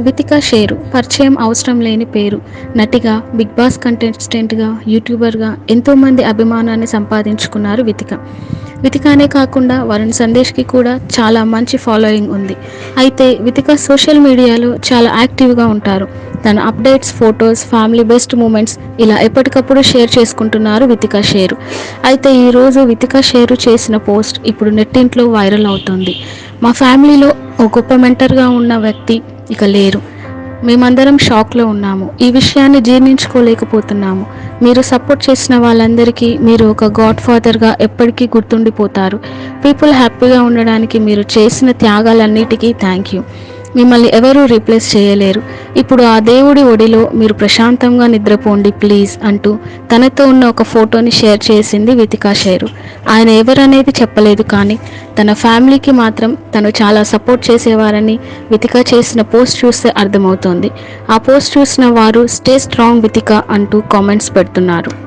Vithika share. పరిచయం అవసరం లేని పేరు. నటిగా బిగ్ బాస్ కంటెస్టెంట్గా యూట్యూబర్గా ఎంతోమంది అభిమానాన్ని సంపాదించుకున్నారు వితిక. వితికానే కాకుండా వరుణ్ సందేశ్కి కూడా చాలా మంచి ఫాలోయింగ్ ఉంది. అయితే వితిక సోషల్ మీడియాలో చాలా యాక్టివ్గా ఉంటారు. తన updates photos family best moments ఇలా ఎప్పటికప్పుడు షేర్ చేసుకుంటున్నారు వితిక షేరు. అయితే ఈరోజు వితిక షేరు చేసిన పోస్ట్ ఇప్పుడు నెట్టింట్లో వైరల్ అవుతుంది. మా ఫ్యామిలీలో ఓ గొప్ప మెంటర్గా ఉన్న వ్యక్తి ఇక లేరు. మేమందరం షాక్లో ఉన్నాము. ఈ విషయాన్ని జీర్ణించుకోలేకపోతున్నాము. మీరు సపోర్ట్ చేసిన వాళ్ళందరికీ మీరు ఒక గాడ్ ఫాదర్గా ఎప్పటికీ గుర్తుండిపోతారు. పీపుల్ హ్యాపీగా ఉండడానికి మీరు చేసిన త్యాగాలన్నిటికీ థ్యాంక్ యూ. మిమ్మల్ని ఎవరూ రీప్లేస్ చేయలేరు. ఇప్పుడు ఆ దేవుడి ఒడిలో మీరు ప్రశాంతంగా నిద్రపోండి ప్లీజ్ అంటూ తనతో ఉన్న ఒక ఫోటోని షేర్ చేసింది వితికా షేరు. ఆయన ఎవరనేది చెప్పలేదు కానీ తన ఫ్యామిలీకి మాత్రం తను చాలా సపోర్ట్ చేసేవారని వితిక చేసిన పోస్ట్ చూస్తే అర్థమవుతోంది. ఆ పోస్ట్ చూసిన వారు స్టే స్ట్రాంగ్ వితిక అంటూ కామెంట్స్ పెడుతున్నారు.